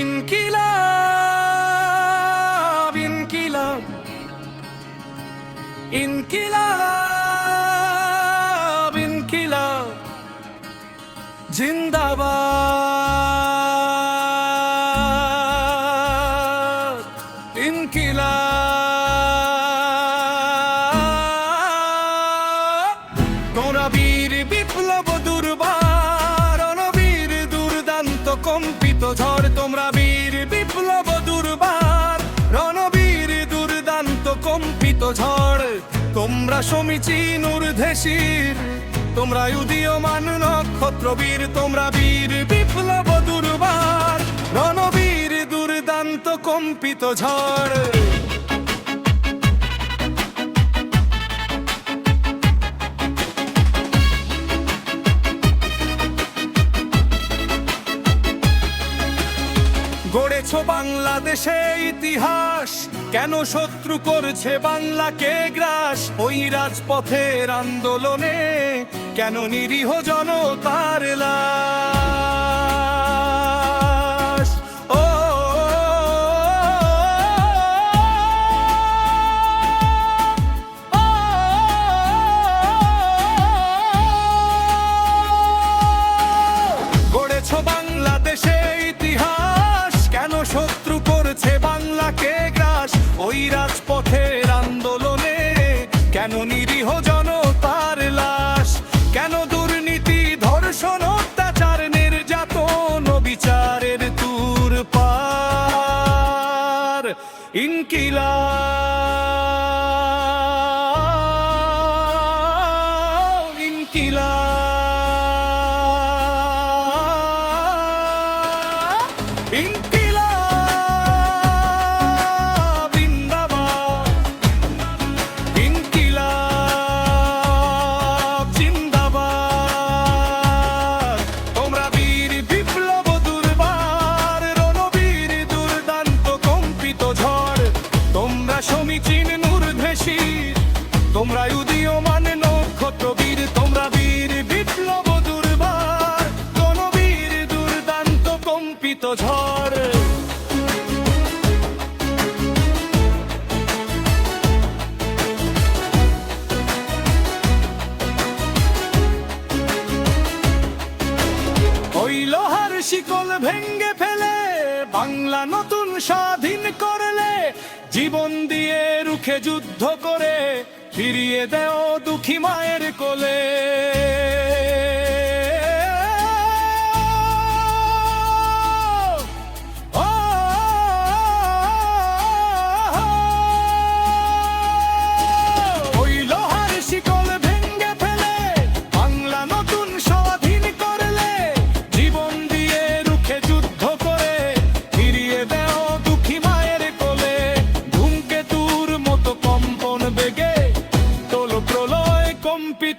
ইনকিলাব ইনকিলাব ইনকিলাব ইনকিলাব। জিন্দাবাদ ইনকিলাব। তোরা বীর বিপ্লব ঝড়, তোমরা বীর বিপ্লব দুর্বার, রণবীর দুর্দান্ত কম্পিত ঝড়। তোমরা সমীচীন ঊর্ধ্বেশীর তোমরা উদীয়মান নক্ষত্র বীর তোমরা বীর বিপ্লব দুর্বার, রণবীর দুর্দান্ত কম্পিত ঝড়। বাংলাদেশে ইতিহাস। কেন শত্রু করছে বাংলাকে গ্রাস? ওই রাজপথের আন্দোলনে কেন নিরীহ জনতার লাশ? বাংলাকে গ্রাস ওই রাজপথের আন্দোলনে কেন তোমরা উদীয়মান নক্ষত্র বীর তোমরা বীর বিপ্লব দুর্বার রণবীর দুর্দান্ত কম্পিত ঝড়। শিকল ভেঙ্গে ফেলে, বাংলা নতুন স্বাধীন করলে জীবন দিয়ে রুখে যুদ্ধ করে ফিরিয়ে দেও দুঃখী মায়ের কোলে।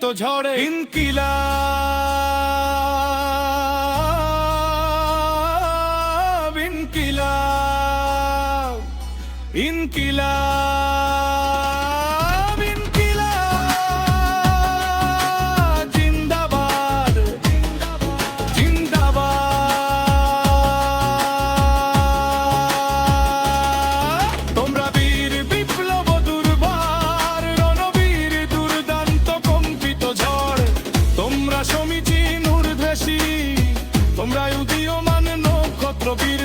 কম্পিত ঝড়ে। ইনকিলা ইনকিলা ইনকিলাব। otro virus.